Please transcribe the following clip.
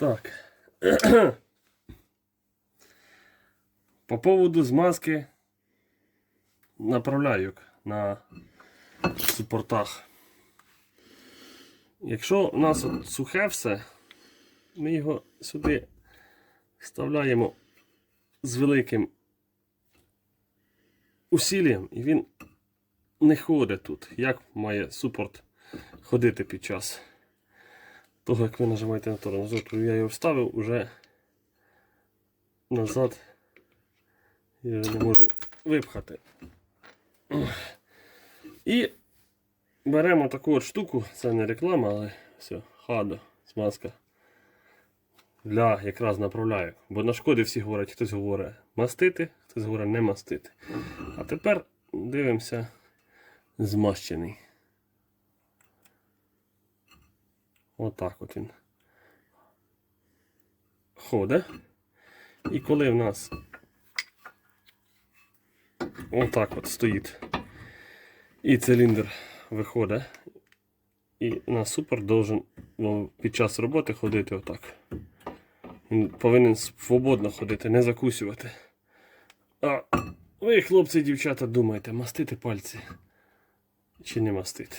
Так. По поводу змазки направляюк на супортах. Якщо у нас сухе все, ми його сюди вставляємо з великим усіллям, і він не ходить тут. Як має супорт ходити під час того, як ви нажимаєте на тормоз. От я його вставив уже назад. Я не можу випхати. І беремо таку от штуку, це не реклама, але все, хадо, смазка. Для якраз направляю. Бо на шкоди всі говорять, хтось говорить мастити, хтось говорить не мастити. А тепер дивимося змащений. Отак от він ходить. І коли в нас отак от стоїть і циліндр виходить, і у нас супер должен під час роботи ходити отак. Він повинен свободно ходити, не закусювати. А ви, хлопці і дівчата, думаєте, мастити пальці чи не мастити?